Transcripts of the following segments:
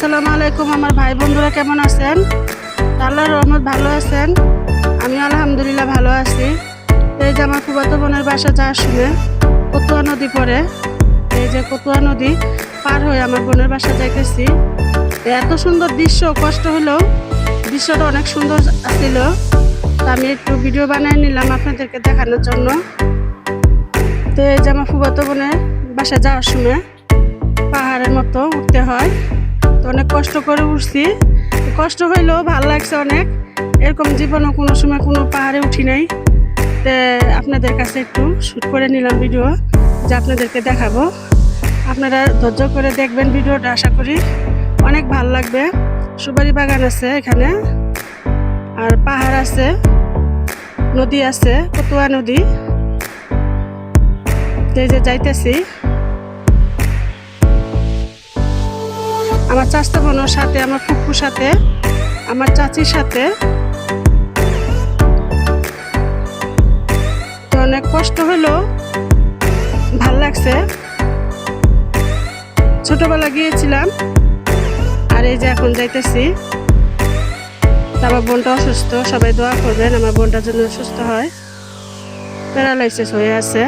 আসসালামু আলাইকুম আমার ভাই বন্ধুরা, কেমন আছেন? আল্লাহর রহমত, ভালো আছেন? আমি আলহামদুলিল্লাহ ভালো আছি। এই যে আমার ফুবাতো বোনের বাসা যা শুনে কতুয়া নদী পড়ে এই যে কতুয়া নদী পার হয়ে আমার বোনের বাসা যাইতেছি। এত সুন্দর দৃশ্য, কষ্ট হলেও দৃশ্যটা অনেক সুন্দর ছিল। তো আমি একটু ভিডিও বানিয়ে নিলাম আপনাদেরকে দেখানোর জন্য। তো এই যে আমার ফুবাতো বোনের বাসা যাওয়ার সময় পাহাড়ের মতো উঠতে হয়। অনেক কষ্ট করে উঠছি। কষ্ট হইলেও ভালো লাগছে অনেক। এরকম জীবনে কোনো সময় কোনো পাহাড়ে উঠি নাই। তো আপনাদের কাছে একটু শ্যুট করে নিলাম ভিডিও, যে আপনাদেরকে দেখাবো। আপনারা ধৈর্য করে দেখবেন ভিডিওটা, আশা করি। অনেক ভালো লাগবে। সুপারি বাগান আছে এখানে। আর পাহাড় আছে, নদী আছে কতুয়া নদী। এই যে যাইতেছি। আমার চাস্তা বোনের সাথে, আমার ফুকুর সাথে, আমার চাচির সাথে। তো অনেক কষ্ট হলো, ভালো লাগছে। ছোটবেলা গিয়েছিলাম, আর এই যে এখন যাইতেছি। আমার বোনটা অসুস্থ, সবাই দোয়া করবেন, আমার বোনটা যেন সুস্থ হয়। প্যারালাইসিস হয়ে আছে।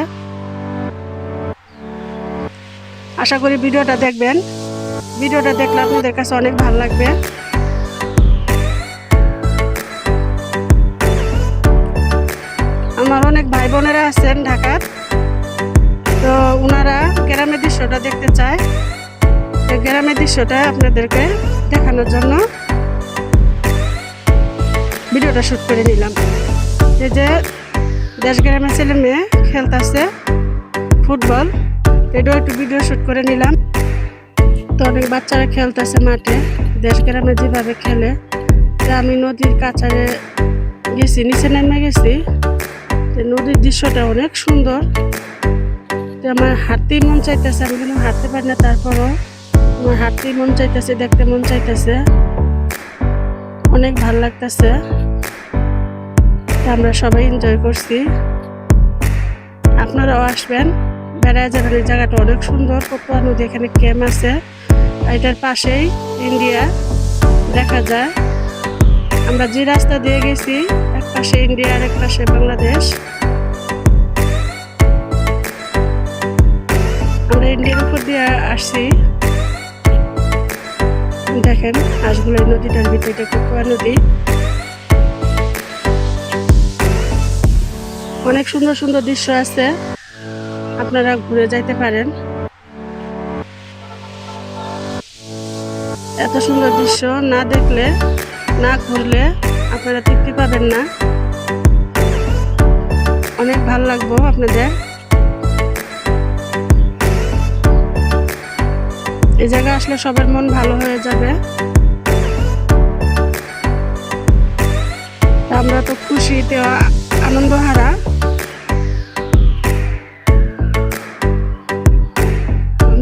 আশা করি ভিডিওটা দেখবেন। ভিডিওটা দেখলে আপনাদের কাছে অনেক ভালো লাগবে। আমার অনেক ভাই বোনেরা আছেন ঢাকার। তো ওনারা গ্রামের দৃশ্যটা দেখতে চায়। তো গ্রামের দৃশ্যটা আপনাদেরকে দেখানোর জন্য ভিডিওটা শ্যুট করে নিলাম। এই যে দেশ গ্রামের ছেলে মেয়ে খেলতেছে ফুটবল, এটাও একটু ভিডিও শ্যুট করে নিলাম। তো অনেক বাচ্চারা খেলতেছে মাঠে। দেশ গ্রামে যেভাবে খেলে তো আমি নদীর কাছারে গেছি, নিচে নেমে গেছি নদীর দৃশ্যটা অনেক সুন্দর। তো আমার হাঁটতেই মন চাইতেছে, আমি কিন্তু হাঁটতে পারি না, তারপরও আমার হাঁটতেই মন চাইতেছে, দেখতে মন চাইতেছে। অনেক ভালো লাগতেছে। আমরা সবাই এনজয় করছি। আপনারাও আসবেন। বেড়ায় যাবেন, এই জায়গাটা অনেক সুন্দর। কতুয়া নদী, এখানে ক্যাম্প আছে। এটার পাশেই ইন্ডিয়া। দেখা যায়, আমরা যে রাস্তা দিয়ে গেছি, এক পাশে ইন্ডিয়া আর এক পাশে বাংলাদেশ। আমরা ইন্ডিয়ার উপর দিয়ে আসছি। দেখেন হাঁসগুলো নদীটার ভিতরে কতুয়া নদী। অনেক সুন্দর সুন্দর দৃশ্য আছে। আপনারা ঘুরে যাইতে পারেন। এত সুন্দর দৃশ্য, না দেখলে, না ঘুরলে আপনারা তৃপ্তি পাবেন না। অনেক ভালো লাগবো আপনাদের। এই জায়গায় আসলে সবার মন ভালো হয়ে যাবে। আমরা তো খুশিতে আনন্দ হারা।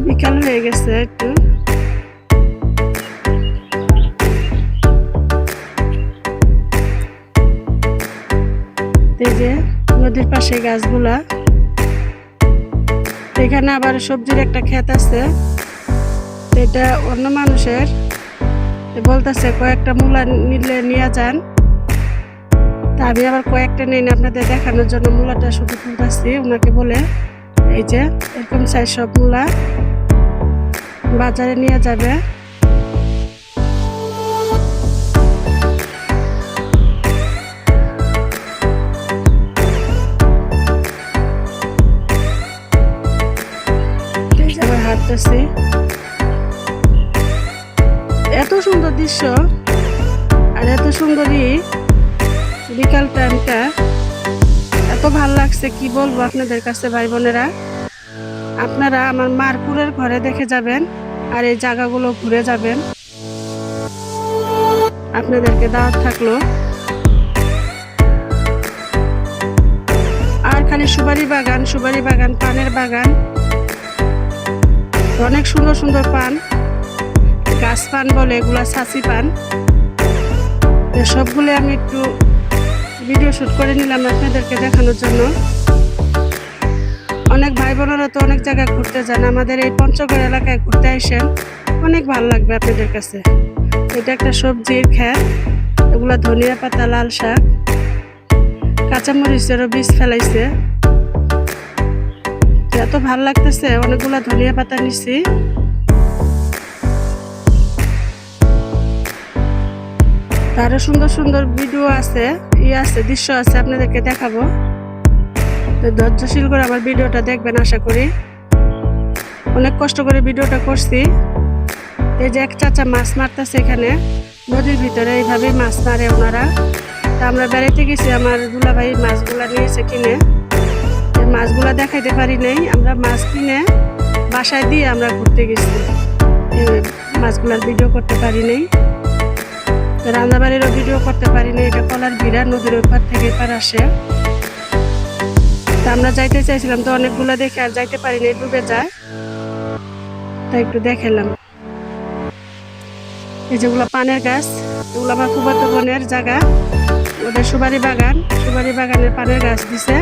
বিকাল হয়ে গেছে একটু। পাশে গাছগুলা। এখানে আবার সবজির একটা ক্ষেত আছে। এটা অন্য মানুষের। বলতেছে, কয়েকটা মূলা নিলে নিয়ে যান। তা আমি আবার কয়েকটা নেই না আপনাদের দেখানোর জন্য মূলাটা শুধু তুলতেছি। ওনাকে বলে, এই যে, এরকম সাইজ সব মূলা বাজারে নিয়ে যাবে। হাঁটতেছি এত সুন্দর দৃশ্য আর এত সুন্দরই বিকাল টাইমটা এত ভালো লাগছে, কি বলব আপনাদের কাছে ভাই বোনেরা? আপনারা আমার মারপুরের ঘরে দেখে যাবেন আর এই জায়গাগুলো ঘুরে যাবেন। আপনাদেরকে দাওয়াত থাকল। আর খালি সুপারি বাগান সুপারি বাগান, পানের বাগান অনেক সুন্দর সুন্দর পান। গাছ পান বলে এগুলা ছাঁচি পান। সবগুলো আমি একটু ভিডিও শ্যুট করে নিলাম আপনাদেরকে দেখানোর জন্য। অনেক ভাই বোনেরা তো অনেক জায়গায় ঘুরতে যান, আমাদের এই পঞ্চগড় এলাকায় ঘুরতে আসেন, অনেক ভালো লাগবে আপনাদের কাছে। এটা একটা সবজির খ্যাত এগুলা ধনিয়া পাতা, লাল শাক, কাঁচামরিচেরও বীজ ফেলাইছে। এত ভালো লাগতেছে, অনেকগুলা ধনিয়া পাতা নিছি। আরও সুন্দর সুন্দর ভিডিও আছে, ই আছে, দৃশ্য আছে, আপনাদেরকে দেখাবো। তো ধৈর্যশীল করে আমার ভিডিওটা দেখবেন, আশা করি। অনেক কষ্ট করে ভিডিওটা করছি। এই যে এক চাচা মাছ মারতেছে এখানে, নদীর ভিতরে, এইভাবেই মাছ মারে ওনারা। তা আমরা বেড়াইতে গেছি, আমার দুলাভাই মাছগুলা নিয়েছে কিনে। মাছগুলা দেখাইতে পারি নাই। আমরা মাছ কিনে বাসায় দিয়ে আমরা ঘুরতে গেছি। মাছগুলার ভিডিও করতে পারি নাই। রান্নাবাড়িরও ভিডিও করতে পারি নাই। এটা কলার বিরা নদীর ওপার থেকে এপার আসে। তা আমরা যাইতে চাইছিলাম তো অনেকগুলা দেখে আর যাইতে পারি নাই, ডুবে যায়। তাই একটু দেখালাম। এই যেগুলো পানের গাছ এগুলো আমার ফুবাতো বোনের জায়গা। ওদের সুবারি বাগান সুবারি বাগানের পানের গাছ দিছে।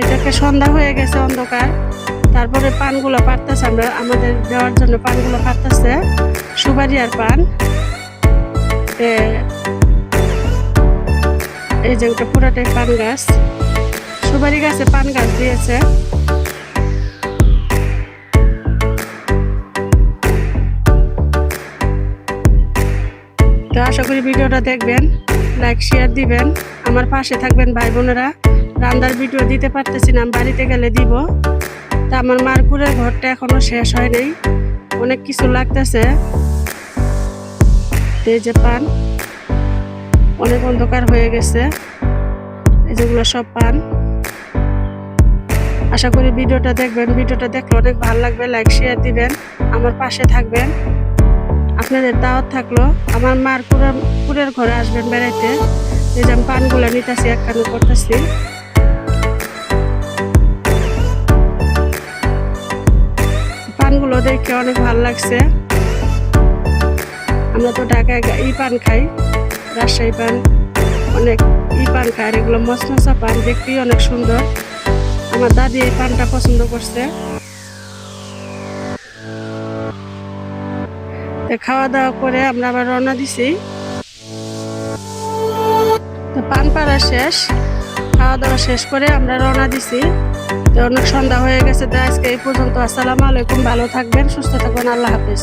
এটাকে সন্ধ্যা হয়ে গেছে অন্ধকার। তারপরে পানগুলো পারতেছে আমরা, আমাদের দেওয়ার জন্য পানগুলো পারতেছে। আর পান। এই যে ওটা পুরাটাই পান গাছ। সুপারি গাছে পান গাছ দিয়েছে। তো আশা করি ভিডিওটা দেখবেন, লাইক, শেয়ার দিবেন। আমার পাশে থাকবেন ভাই বোনেরা। রান্নার ভিডিও দিতে পারতেছি না বাড়িতে গেলে দিব। তা আমার মারকুরের ঘরটা এখনও শেষ হয় নাই। অনেক কিছু লাগতেছে। যে পান। অনেক অন্ধকার হয়ে গেছে। যেগুলো সব পান। আশা করি ভিডিওটা দেখবেন। ভিডিওটা দেখলে অনেক ভালো লাগবে। লাইক শেয়ার দিবেন। আমার পাশে থাকবেন। আপনাদের দাওয়াত থাকল, আমার মার পুরের ঘরে আসবেন বেড়াইতে। যে আমি পানগুলো নিতেছি একখানে করতেছি। দেখে অনেক ভালো লাগছে। আমরা তো ঢাকায় ই পান খাই, রাজশাহী পান, অনেক ই পান খাই, আর এগুলো মশমশা পান, দেখতেই অনেক সুন্দর। আমার দাদি এই পানটা পছন্দ করছে। খাওয়া দাওয়া করে আমরা আবার রওনা দিছি। পান পাড়া শেষ খাওয়া দাওয়া শেষ করে আমরা রওনা দিছি। তো অনেক সন্ধ্যা হয়ে গেছে তো আজকে এই পর্যন্ত। আসসালামু আলাইকুম, ভালো থাকবেন, সুস্থ থাকবেন, আল্লাহ হাফিজ।